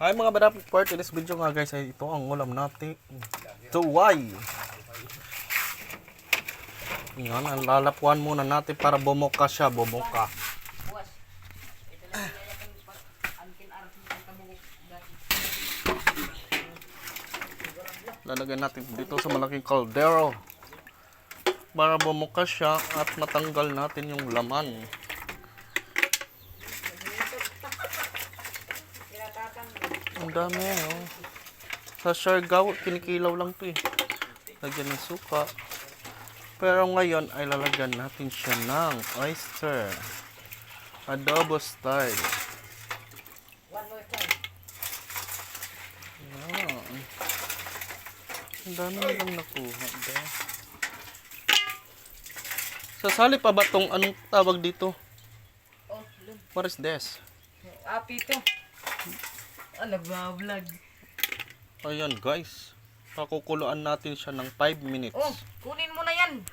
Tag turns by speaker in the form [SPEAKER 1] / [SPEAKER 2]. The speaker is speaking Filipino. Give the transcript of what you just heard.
[SPEAKER 1] Ay mga badap part in this video nga guys ay ito ang ulam natin. Tuway. Yan, ang lalapuan muna natin para bumuka siya, bumuka. Lalagyan natin dito sa malaking kaldero para bumuka siya at matanggal natin yung laman. Ang dami oh. Sa Siargao, kinikilaw lang to eh. Lagyan ng suka. Pero ngayon ay lalagyan natin siya ng oyster. Adobo style. Yan. Ang dami nilang nakuha. Ba? Sasali pa ba tong anong tawag dito?
[SPEAKER 2] Oh.
[SPEAKER 1] What is this?
[SPEAKER 2] Api to. Ah, nagbablog.
[SPEAKER 1] Ayan guys. Pakukuluan natin siya ng 5 minutes.
[SPEAKER 2] Oh, kunin mo na yan.